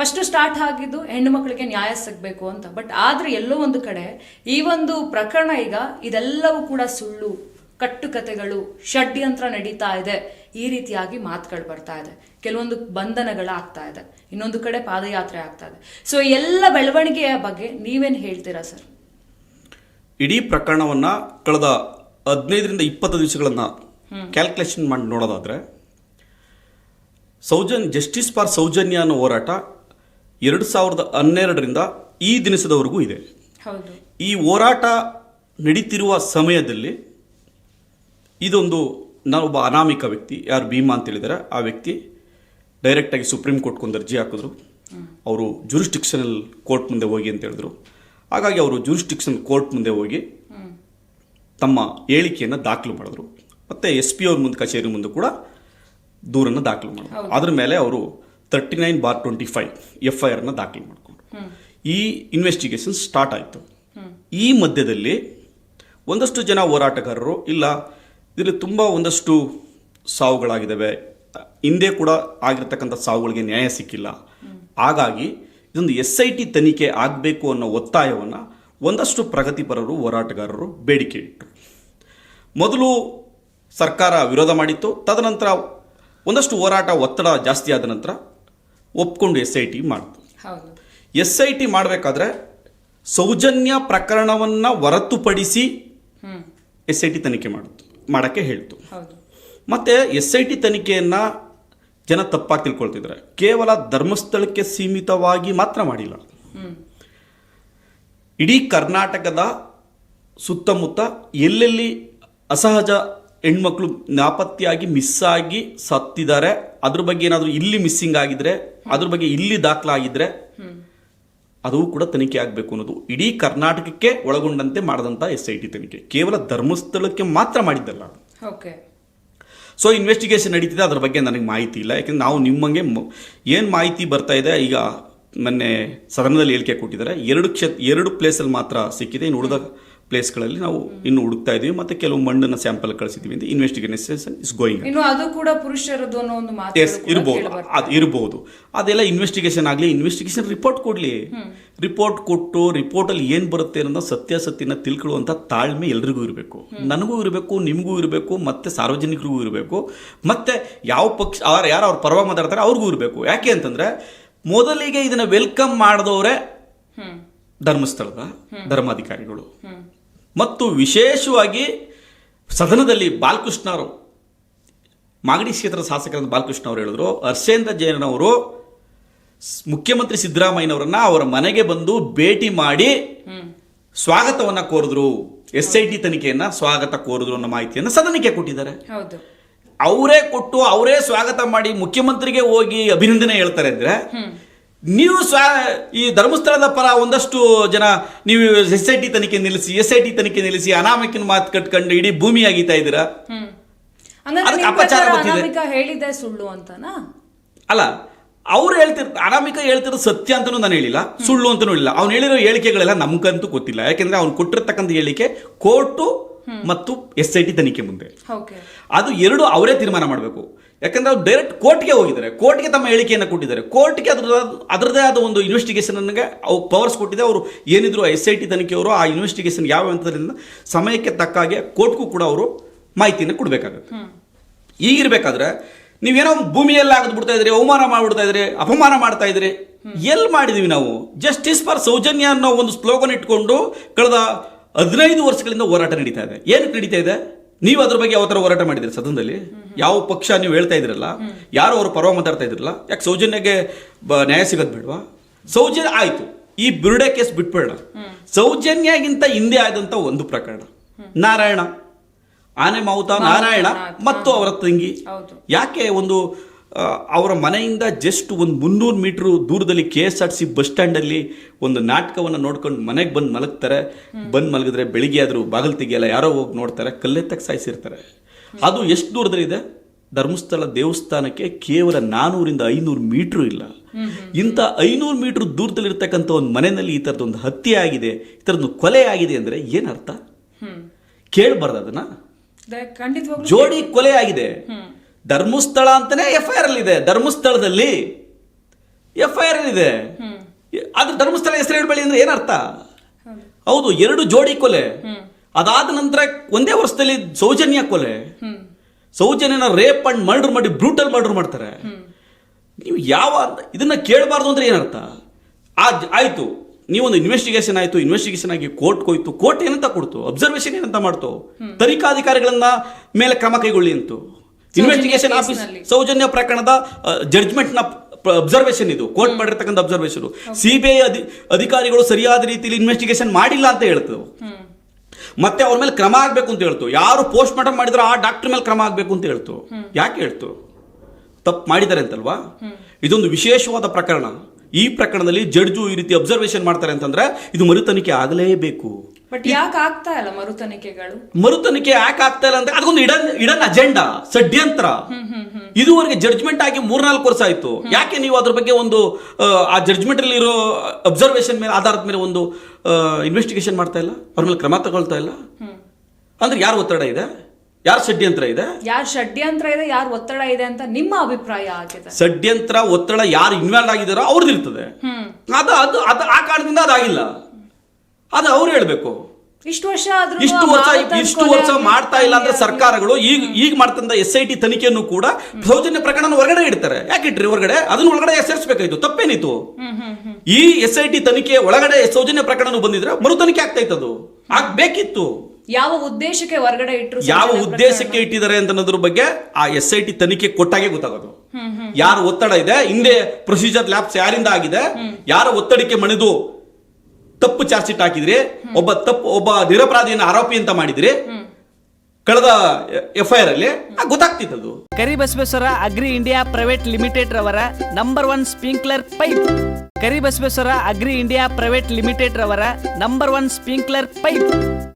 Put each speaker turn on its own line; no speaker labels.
First start ಆಗಿದ್ದು ಹೆಣ್ಣು ಮಕ್ಕಳಿಗೆ ನ್ಯಾಯ ಸಿಗಬೇಕು ಅಂತ. ಬಟ್ ಆದ್ರೆ ಎಲ್ಲೋ ಒಂದು ಕಡೆ ಈ ಒಂದು ಪ್ರಕರಣ ಈಗ ಇದೆಲ್ಲವೂ ಕೂಡ ಸುಳ್ಳು ಕಟ್ಟುಕತೆಗಳು ಷಡ್ಯಂತ್ರ ನಡೀತಾ ಇದೆ. ಈ ರೀತಿಯಾಗಿ ಮಾತುಗಳು ಬರ್ತಾ ಇದೆ. ಕೆಲವೊಂದು ಬಂಧನಗಳಾಗ್ತಾ ಇದೆ. ಇನ್ನೊಂದು ಕಡೆ ಪಾದಯಾತ್ರೆ ಆಗ್ತಾ ಇದೆ. ಸೊ ಎಲ್ಲ ಬೆಳವಣಿಗೆಯ ಬಗ್ಗೆ ನೀವೇನು ಹೇಳ್ತೀರಾ ಸರ್?
ಇಡೀ ಪ್ರಕರಣವನ್ನ ಕಳೆದ ಹದಿನೈದರಿಂದ ಇಪ್ಪತ್ತು ದಿವಸಗಳನ್ನ ಕ್ಯಾಲ್ಕುಲೇಷನ್ ಮಾಡಿ ನೋಡೋದಾದ್ರೆ ಸೌಜನ್ ಜಸ್ಟಿಸ್ ಫಾರ್ ಸೌಜನ್ಯ ಅನ್ನೋ ಹೋರಾಟ ಎರಡು ಸಾವಿರದ ಹನ್ನೆರಡರಿಂದ ಈ ದಿನಸದವರೆಗೂ ಇದೆ. ಈ ಹೋರಾಟ ನಡೀತಿರುವ ಸಮಯದಲ್ಲಿ ಇದೊಂದು ನಾನೊಬ್ಬ ಅನಾಮಿಕ ವ್ಯಕ್ತಿ ಯಾರು ಭೀಮಾ ಅಂತ ಹೇಳಿದಾರೆ ಆ ವ್ಯಕ್ತಿ ಡೈರೆಕ್ಟಾಗಿ ಸುಪ್ರೀಂ ಕೋರ್ಟ್ಗೊಂದು ಅರ್ಜಿ ಹಾಕಿದ್ರು. ಅವರು ಜುರಿಸ್ಟಿಕ್ಷನಲ್ ಕೋರ್ಟ್ ಮುಂದೆ ಹೋಗಿ ಅಂತ ಹೇಳಿದ್ರು. ಹಾಗಾಗಿ ಅವರು ಜುರಿಸ್ಟಿಕ್ಷನ್ ಕೋರ್ಟ್ ಮುಂದೆ ಹೋಗಿ ತಮ್ಮ ಹೇಳಿಕೆಯನ್ನು ದಾಖಲು ಮಾಡಿದ್ರು. ಮತ್ತೆ ಎಸ್ ಪಿ ಅವ್ರ ಮುಂದೆ ಕಚೇರಿ ಮುಂದೆ ಕೂಡ ದೂರನ್ನು ದಾಖಲು ಮಾಡಿದ್ರು. ಅದ್ರ ಮೇಲೆ ಅವರು thirty nine bar twenty five F I ಆರ್ನ ದಾಖಲು ಮಾಡಿಕೊಂಡು ಈ ಇನ್ವೆಸ್ಟಿಗೇಷನ್ ಸ್ಟಾರ್ಟ್ ಆಯಿತು. ಈ ಮಧ್ಯದಲ್ಲಿ ಒಂದಷ್ಟು ಜನ ಹೋರಾಟಗಾರರು, ಇಲ್ಲ, ಇದರಲ್ಲಿ ತುಂಬ ಒಂದಷ್ಟು ಸಾವುಗಳಾಗಿದ್ದಾವೆ. ಹಿಂದೆ ಕೂಡ ಆಗಿರ್ತಕ್ಕಂಥ ಸಾವುಗಳಿಗೆ ನ್ಯಾಯ ಸಿಕ್ಕಿಲ್ಲ. ಹಾಗಾಗಿ ಇದೊಂದು ಎಸ್ ಐ ಟಿ ತನಿಖೆ ಆಗಬೇಕು ಅನ್ನೋ ಒತ್ತಾಯವನ್ನು ಒಂದಷ್ಟು ಪ್ರಗತಿಪರರು, ಹೋರಾಟಗಾರರು ಬೇಡಿಕೆ ಇಟ್ಟರು ಮೊದಲು ಸರ್ಕಾರ ವಿರೋಧ ಮಾಡಿತ್ತು. ತದನಂತರ ಒಂದಷ್ಟು ಹೋರಾಟ ಒತ್ತಡ ಜಾಸ್ತಿ ಆದ ನಂತರ ಒಪ್ಕೊಂಡು ಎಸ್ ಐ ಟಿ ಮಾಡಿತು. ಎಸ್ ಐ ಟಿ ಮಾಡಬೇಕಾದ್ರೆ ಸೌಜನ್ಯ ಪ್ರಕರಣವನ್ನು ಹೊರತುಪಡಿಸಿ ಎಸ್ ಐ ಟಿ ತನಿಖೆ ಮಾಡಿತು ಮಾಡೋಕ್ಕೆ ಹೇಳ್ತು. ಮತ್ತು ಎಸ್ ಐ ಟಿ ತನಿಖೆಯನ್ನು ಜನ ತಪ್ಪಾಗಿ ತಿಳ್ಕೊಳ್ತಿದ್ದಾರೆ. ಕೇವಲ ಧರ್ಮಸ್ಥಳಕ್ಕೆ ಸೀಮಿತವಾಗಿ ಮಾತ್ರ ಮಾಡಿಲ್ಲ. ಇಡೀ ಕರ್ನಾಟಕದ ಸುತ್ತಮುತ್ತ ಎಲ್ಲೆಲ್ಲಿ ಅಸಹಜ ಹೆಣ್ಮಕ್ಳು ನಾಪತ್ತೆಯಾಗಿ ಮಿಸ್ ಆಗಿ ಸತ್ತಿದ್ದಾರೆ ಅದ್ರ ಬಗ್ಗೆ ಏನಾದರೂ ಇಲ್ಲಿ ಮಿಸ್ಸಿಂಗ್ ಆಗಿದ್ರೆ ಅದ್ರ ಬಗ್ಗೆ ಇಲ್ಲಿ ದಾಖಲಾಗಿದ್ರೆ ಅದು ಕೂಡ ತನಿಖೆ ಆಗಬೇಕು ಅನ್ನೋದು. ಇಡೀ ಕರ್ನಾಟಕಕ್ಕೆ ಒಳಗೊಂಡಂತೆ ಮಾಡಿದಂತ ಎಸ್ ಐ ಟಿ ತನಿಖೆ. ಕೇವಲ ಧರ್ಮಸ್ಥಳಕ್ಕೆ ಮಾತ್ರ ಮಾಡಿದ್ದಲ್ಲ
ಓಕೆ
ಸೊ ಇನ್ವೆಸ್ಟಿಗೇಷನ್ ನಡೀತಿದೆ ಅದ್ರ ಬಗ್ಗೆ ನನಗೆ ಮಾಹಿತಿ ಇಲ್ಲ. ಯಾಕಂದ್ರೆ ನಾವು ನಿಮ್ಮಂಗೆ ಏನು ಮಾಹಿತಿ ಬರ್ತಾ ಇದೆ ಈಗ ಮೊನ್ನೆ ಸದನದಲ್ಲಿ ಹೇಳಿಕೆ ಕೊಟ್ಟಿದ್ದಾರೆ. ಎರಡು ಕ್ಷೇತ್ರ ಎರಡು ಪ್ಲೇಸಲ್ಲಿ ಮಾತ್ರ ಸಿಕ್ಕಿದೆ. ಇನ್ನು ಉಳಿದ ಪ್ಲೇಸ್ಗಳಲ್ಲಿ ನಾವು ಇನ್ನು ಹುಡುಕ್ತಾ ಇದೀವಿ. ಮತ್ತೆ ಕೆಲವು ಮಣ್ಣನ್ನ ಸ್ಯಾಂಪಲ್ ಕಳಿಸಿದ್ದೀವಿ ಅಂತ ಇನ್ವೆಸ್ಟಿಗೇಷನ್ ಇಸ್ ಗೋಯಿಂಗ್
ಇನ್ನು ಅದು ಕೂಡ ಪುರುಷರದ್ದು ಅನ್ನೋ ಒಂದು
ಎಸ್
ಮಾತು
ಇರ್ಬೋದು. ಅದು ಇರ್ಬೋದು. ಅದೆಲ್ಲ ಇನ್ವೆಸ್ಟಿಗೇಷನ್ ಆಗಲಿ ಇನ್ವೆಸ್ಟಿಗೇಷನ್ ರಿಪೋರ್ಟ್ ಕೊಡಲಿ. ರಿಪೋರ್ಟ್ ಕೊಟ್ಟು ರಿಪೋರ್ಟಲ್ಲಿ ಏನು ಬರುತ್ತೆ ಅನ್ನೋದು ಸತ್ಯಾಸತ್ಯನ ತಿಳ್ಕೊಳ್ಳುವಂಥ ತಾಳ್ಮೆ ಎಲ್ರಿಗೂ ಇರಬೇಕು. ನನಗೂ ಇರಬೇಕು ನಿಮಗೂ ಇರಬೇಕು ಮತ್ತೆ ಸಾರ್ವಜನಿಕರಿಗೂ ಇರಬೇಕು. ಮತ್ತೆ ಯಾವ ಪಕ್ಷ ಅವ್ರು ಯಾರು ಅವ್ರ ಪರವಾಗಿ ಮಾತಾಡ್ತಾರೆ ಅವ್ರಿಗೂ ಇರಬೇಕು. ಯಾಕೆ ಅಂತಂದ್ರೆ ಮೊದಲಿಗೆ ಇದನ್ನ ವೆಲ್ಕಮ್ ಮಾಡಿದವರೇ ಧರ್ಮಸ್ಥಳದ ಧರ್ಮಾಧಿಕಾರಿಗಳು. ಮತ್ತು ವಿಶೇಷವಾಗಿ ಸದನದಲ್ಲಿ ಬಾಲಕೃಷ್ಣರು ಅವರು ಮಾಗಡಿ ಕ್ಷೇತ್ರದ ಶಾಸಕರಾದ ಬಾಲಕೃಷ್ಣ ಅವರು ಹೇಳಿದ್ರು ಹರ್ಷೇಂದ್ರ ಜೈನವರು ಮುಖ್ಯಮಂತ್ರಿ ಸಿದ್ದರಾಮಯ್ಯನವರನ್ನ ಅವರ ಮನೆಗೆ ಬಂದು ಭೇಟಿ ಮಾಡಿ ಸ್ವಾಗತವನ್ನ ಕೋರಿದ್ರು. ಎಸ್ ಐ ಟಿ ತನಿಖೆಯನ್ನ ಸ್ವಾಗತ ಕೋರಿದ್ರು ಅನ್ನೋ ಮಾಹಿತಿಯನ್ನು ಸದನಕ್ಕೆ ಕೊಟ್ಟಿದ್ದಾರೆ. ಅವರೇ ಕೊಟ್ಟು ಅವರೇ ಸ್ವಾಗತ ಮಾಡಿ ಮುಖ್ಯಮಂತ್ರಿಗೆ ಹೋಗಿ ಅಭಿನಂದನೆ ಹೇಳ್ತಾರೆ ಅಂದ್ರೆ ನೀವು ಸ್ವಾ ಈ ಧರ್ಮಸ್ಥಳದ ಪರ ಒಂದಷ್ಟು ಜನ ನೀವು ಎಸ್ ಐ ಟಿ ತನಿಖೆ ನಿಲ್ಲಿಸಿ ಎಸ್ ಐ ಟಿ ತನಿಖೆ ನಿಲ್ಲಿಸಿ ಅನಾಮಿಕನ ಮಾತು ಕಟ್ಕೊಂಡು ಇಡೀ ಭೂಮಿ ಆಗಿತಾ ಇದ್ದೀರಾ? ಅದಕ್ಕೆ ಅಪಚಾರ
ಹೇಳಿದೆ ಸುಳ್ಳು ಅಂತನಾ?
ಅಲ್ಲ ಅವ್ರು ಹೇಳ್ತಿರ್ ಅನಾಮಿಕ ಹೇಳ್ತಿರೋ ಸತ್ಯ ಅಂತಾನೂ ನಾನು ಹೇಳಿಲ್ಲ ಸುಳ್ಳು ಅಂತಾನೂ ಇಲ್ಲ. ಅವ್ನು ಹೇಳಿರೋ ಹೇಳಿಕೆಗಳೆಲ್ಲ ನಮ್ಗಂತೂ ಗೊತ್ತಿಲ್ಲ. ಯಾಕೆಂದ್ರೆ ಅವ್ನು ಕೊಟ್ಟಿರ್ತಕ್ಕಂಥ ಹೇಳಿಕೆ ಕೋರ್ಟು ಮತ್ತು ಎಸ್ ಐ ಟಿ ತನಿಖೆ ಮುಂದೆ. ಅದು ಎರಡು ಅವರೇ ತೀರ್ಮಾನ ಮಾಡಬೇಕು. ಯಾಕಂದ್ರೆ ಅವ್ರು ಡೈರೆಕ್ಟ್ ಕೋರ್ಟ್ಗೆ ಹೋಗಿದ್ದಾರೆ. ಕೋರ್ಟ್ಗೆ ತಮ್ಮ ಹೇಳಿಕೆಯನ್ನು ಕೊಟ್ಟಿದ್ದಾರೆ. ಕೋರ್ಟ್ಗೆ ಅದ್ರ ಅದರದೇ ಆದ ಒಂದು ಇನ್ವೆಸ್ಟಿಗೇಷನ್ ಅವ್ರು ಪವರ್ಸ್ ಕೊಟ್ಟಿದೆ. ಅವರು ಏನಿದ್ರು ಎಸ್ ಐ ಟಿ ತನಿಖೆಯವರು ಆ ಇನ್ವೆಸ್ಟಿಗೇಷನ್ ಯಾವ ಹಂತದಿಂದ ಸಮಯಕ್ಕೆ ತಕ್ಕ ಹಾಗೆ ಕೋರ್ಟ್ಗೂ ಕೂಡ ಅವರು ಮಾಹಿತಿಯನ್ನು ಕೊಡಬೇಕಾಗುತ್ತೆ. ಈಗಿರ್ಬೇಕಾದ್ರೆ ನೀವೇನೋ ಭೂಮಿಯಲ್ಲಿ ಆಗದ್ ಬಿಡ್ತಾ ಇದ್ರಿ ಅವಮಾನ ಮಾಡ್ಬಿಡ್ತಾ ಇದ್ರಿ ಅಪಮಾನ ಮಾಡ್ತಾ ಇದ್ರಿ ಎಲ್ಲಿ ಮಾಡಿದೀವಿ ನಾವು? ಜಸ್ಟಿಸ್ ಫಾರ್ ಸೌಜನ್ಯ ಅನ್ನೋ ಒಂದು ಸ್ಲೋಗನ್ ಇಟ್ಕೊಂಡು ಕಳೆದ ಹದಿನೈದು ವರ್ಷಗಳಿಂದ ಹೋರಾಟ ನಡೀತಾ ಇದೆ. ಏನಕ್ಕೆ ನಡೀತಾ ಇದೆ? ನೀವು ಅದ್ರ ಬಗ್ಗೆ ಯಾವ ಥರ ಹೋರಾಟ ಮಾಡಿದ್ರಿ ಸದನದಲ್ಲಿ? ಯಾವ ಪಕ್ಷ ನೀವು ಹೇಳ್ತಾ ಇದ್ರಲ್ಲ ಯಾರು ಅವ್ರ ಪರವಾಗಿ ಮಾತಾಡ್ತಾ ಇದ್ರಲ್ಲ ಯಾಕೆ ಸೌಜನ್ಯಗೆ ನ್ಯಾಯ ಸಿಗೋದು ಬಿಡ್ವಾ? ಸೌಜನ್ಯ ಆಯ್ತು. ಈ ಬಿರುಡೆ ಕೇಸ್ ಬಿಟ್ಬೇಡ ಸೌಜನ್ಯಗಿಂತ ಹಿಂದೆ ಆದಂತ ಒಂದು ಪ್ರಕರಣ. ನಾರಾಯಣ. ಆನೆ ಮಾವುತ ನಾರಾಯಣ ಮತ್ತು ಅವರ ತಂಗಿ. ಯಾಕೆ ಒಂದು ಅವರ ಮನೆಯಿಂದ ಜಸ್ಟ್ ಒಂದು ಮುನ್ನೂರು ಮೀಟ್ರು ದೂರದಲ್ಲಿ K S R T C ಸ್ಟ್ಯಾಂಡಲ್ಲಿ ಒಂದು ನಾಟಕವನ್ನು ನೋಡ್ಕೊಂಡು ಮನೆಗೆ ಬಂದು ಮಲಗ್ತಾರೆ. ಬಂದು ಮಲಗಿದ್ರೆ ಬೆಳಿಗ್ಗೆ ಆದರೂ ಬಾಗಿಲು ತೆಗಿಯಲ್ಲ ಯಾರೋ ಹೋಗಿ ನೋಡ್ತಾರೆ ಕಲ್ಲೆತ್ತಕ್ಕೆ ಸಾಯಿಸಿರ್ತಾರೆ. ಅದು ಎಷ್ಟು ದೂರದಲ್ಲಿದೆ ಧರ್ಮಸ್ಥಳ ದೇವಸ್ಥಾನಕ್ಕೆ ಕೇವಲ ನಾನೂರಿಂದ ಐನೂರು ಮೀಟ್ರು ಇಲ್ಲ. ಇಂಥ ಐನೂರು ಮೀಟ್ರ್ ದೂರದಲ್ಲಿರ್ತಕ್ಕಂಥ ಒಂದು ಮನೆಯಲ್ಲಿ ಈ ಥರದೊಂದು ಹತ್ಯೆ ಆಗಿದೆ ಈ ಥರದೊಂದು ಕೊಲೆ ಆಗಿದೆ ಅಂದರೆ ಏನರ್ಥ ಕೇಳಬಾರ್ದು ಅದನ್ನ. ಜೋಡಿ ಕೊಲೆ ಆಗಿದೆ. ಧರ್ಮಸ್ಥಳ ಅಂತಾನೆ ಎಫ್ ಐ ಆರ್ ಅಲ್ಲಿ ಇದೆ ಧರ್ಮಸ್ಥಳದಲ್ಲಿ ಎಫ್ ಐ ಆರ್ ಇದೆ ಆದ್ರೆ ಧರ್ಮಸ್ಥಳ ಹೆಸರು ಹೇಳಬೇಡಿ ಅಂದ್ರೆ ಏನರ್ಥ ಹೌದು, ಎರಡು ಜೋಡಿ ಕೊಲೆ. ಅದಾದ ನಂತರ ಒಂದೇ ವರ್ಷದಲ್ಲಿ ಸೌಜನ್ಯ ಕೊಲೆ. ಸೌಜನ್ಯನ ರೇಪ್ ಅಂಡ್ ಮರ್ಡರ್ ಮಾಡಿ ಬ್ರೂಟಲ್ ಮರ್ಡರ್ ಮಾಡ್ತಾರೆ. ನೀವು ಯಾವ ಇದನ್ನ ಕೇಳಬಾರ್ದು ಅಂದ್ರೆ ಏನರ್ಥ ಆಯ್ತು, ನೀವೊಂದು ಇನ್ವೆಸ್ಟಿಗೇಷನ್ ಆಯಿತು ಇನ್ವೆಸ್ಟಿಗೇಷನ್ ಆಗಿ ಕೋರ್ಟ್ ಹೋಯ್ತು. ಕೋರ್ಟ್ ಏನಂತ ಕೊಡ್ತು? ಅಬ್ಸರ್ವೇಷನ್ ಏನಂತ ಮಾಡ್ತು? ತನಿಖಾಧಿಕಾರಿಗಳನ್ನ ಮೇಲೆ ಕ್ರಮ ಕೈಗೊಳ್ಳಿ ಅಂತು. Investigation office. ಸೌಜನ್ಯ ಪ್ರಕರಣದ ಜಡ್ಜ್ಮೆಂಟ್ನ ಅಬ್ಸರ್ವೇಷನ್ ಇದು. ಕೋರ್ಟ್ ಮಾಡಿರ್ತಕ್ಕಂಥ ಅಬ್ಸರ್ವೇಷನ್ ಸಿಬಿಐ ಅಧಿ ಅಧಿಕಾರಿಗಳು ಸರಿಯಾದ ರೀತಿಯಲ್ಲಿ ಇನ್ವೆಸ್ಟಿಗೇಷನ್ ಮಾಡಿಲ್ಲ ಅಂತ ಹೇಳ್ತು ಮತ್ತೆ ಅವ್ರ ಮೇಲೆ ಕ್ರಮ ಆಗ್ಬೇಕು ಅಂತ ಹೇಳ್ತು ಯಾರು ಪೋಸ್ಟ್ ಮಾರ್ಟಮ್ ಮಾಡಿದ್ರೆ ಆ ಡಾಕ್ಟರ್ ಮೇಲೆ ಕ್ರಮ ಆಗ್ಬೇಕು ಅಂತ ಹೇಳ್ತು ಯಾಕೆ ಹೇಳ್ತು ತಪ್ಪು ಮಾಡಿದ್ದಾರೆ ಅಂತಲ್ವಾ? ಇದೊಂದು ವಿಶೇಷವಾದ ಪ್ರಕರಣ. ಈ ಪ್ರಕರಣದಲ್ಲಿ ಜಡ್ಜು ಈ ರೀತಿ ಅಬ್ಸರ್ವೇಷನ್ ಮಾಡ್ತಾರೆ ಅಂತಂದ್ರೆ ಇದು ಮರು ತನಿಖೆ ಆಗಲೇಬೇಕು.
ಬಟ್ ಯಾಕೆ ಆಗ್ತಾ ಇಲ್ಲ
ಮರುತನಿಕೆಗಳು? ಮರುತನಿಕೆ ಯಾಕೆ ಆಗ್ತಾ ಇಲ್ಲ ಅಂದ್ರೆ ಅದಕ್ಕೊಂದು ಇಡನ್ ಇಡನ್ ಅಜೆಂಡಾ ಷಡ್ಯಂತ್ರ. ಇದುವರೆಗೆ ಜಡ್ಜ್ಮೆಂಟ್ ಆಗಿ ಮೂರ್ನಾಲ್ಕು ವರ್ಷ ಆಯ್ತು. ಯಾಕೆ ನೀವು ಅದ್ರ ಬಗ್ಗೆ ಒಂದು ಆ, ಜಡ್ಜ್ಮೆಂಟ್ ಅಲ್ಲಿ ಇರೋ ಅಬ್ಸರ್ವೇಷನ್ ಮೇಲೆ ಆಧಾರದ ಮೇಲೆ ಒಂದು ಇನ್ವೆಸ್ಟಿಗೇಷನ್ ಮಾಡ್ತಾ ಇಲ್ಲ? ಅವ್ರ ಮೇಲೆ ಕ್ರಮ ತಗೊಳ್ತಾ ಇಲ್ಲ? ಅಂದ್ರೆ ಯಾರು ಒತ್ತಡ ಇದೆ? ಯಾರು ಷಡ್ಯಂತ್ರ ಇದೆ?
ಯಾರು ಷಡ್ಯಂತ್ರ ಇದೆ ಯಾರು ಒತ್ತಡ ಇದೆ ಅಂತ ನಿಮ್ಮ ಅಭಿಪ್ರಾಯ ಆಗಿದೆ.
ಷಡ್ಯಂತ್ರ ಒತ್ತಡ ಯಾರು ಇನ್ವಾಲ್ವ್ ಆಗಿದಾರೋ ಅವ್ರದ್ದು ಇರ್ತದೆ. ಅದು ಅದು ಅದು ಆ ಕಾರಣದಿಂದ ಅದಾಗಿಲ್ಲ. ಅದು ಅವ್ರು ಹೇಳ್ಬೇಕು.
ಇಷ್ಟು ವರ್ಷ ಆದ್ರೂ
ಇಷ್ಟು ವರ್ಷ ಇಷ್ಟು ವರ್ಷ ಮಾಡ್ತಾ ಇಲ್ಲ ಅಂದ್ರೆ ಸರ್ಕಾರಗಳು ಈಗ ಈಗ ಮಾಡ್ತಂದ ಎಸ್ ಐ ಟಿ ತನಿಖೆಯನ್ನು ಕೂಡ ಸೌಜನ್ಯ ಪ್ರಕರಣ ಹೊರಗಡೆ ಇಡ್ತಾರೆ. ಯಾಕೆ ಇಟ್ರಿ ಹೊರಗಡೆ? ಅದನ್ನ ಒಳಗಡೆ ಎಸರಿಸಬೇಕಾಯ್ತು ತಪ್ಪೇನಿತ್ತು. ಈ ಎಸ್ ಐ ಟಿ ತನಿಖೆ ಒಳಗಡೆ ಸೌಜನ್ಯ ಪ್ರಕರಣ ಬಂದಿದ್ರೆ ಮರು ತನಿಖೆ ಆಗ್ತಾ ಇತ್ತು ಆಗ್ಬೇಕಿತ್ತು.
ಯಾವ ಉದ್ದೇಶಕ್ಕೆ ಹೊರಗಡೆ ಇಟ್ಟರು
ಯಾವ ಉದ್ದೇಶಕ್ಕೆ ಇಟ್ಟಿದ್ದಾರೆ ಅಂತ ಅನ್ನೋದ್ರ ಬಗ್ಗೆ ಆ ಎಸ್ ಐ ಟಿ ತನಿಖೆ ಕೊಟ್ಟಾಗೆ ಗೊತ್ತಾಗೋದು. ಯಾರ ಒತ್ತಡ ಇದೆ ಹಿಂದೆ ಪ್ರೊಸೀಜರ್ ಲ್ಯಾಬ್ಸ್ ಯಾರಿಂದ ಆಗಿದೆ ಯಾರ ಒತ್ತಡಕ್ಕೆ ಮಣಿದು ತಪ್ಪು ಚಾರ್ಜ್ ಶೀಟ್ ಹಾಕಿದ್ರಿ, ಒಬ್ಬ ತಪ್ಪು, ಒಬ್ಬ ನಿರಪರಾಧಿಯನ್ನು ಆರೋಪಿ ಅಂತ ಮಾಡಿದ್ರಿ, ಕಳೆದ ಎಫ್ಐಆರ್ ಅಲ್ಲಿ ಗೊತ್ತಾಗ್ತಿತ್ತು ಕರಿ
Karibasaveshwara agri India private limited ರವರ number one sprinkler pipe. Karibasaveshwara agri India private limited ರವರ ನಂಬರ್ ಒನ್ ಸ್ಪ್ರಿಂಕ್ಲರ್ ಪೈಪ್.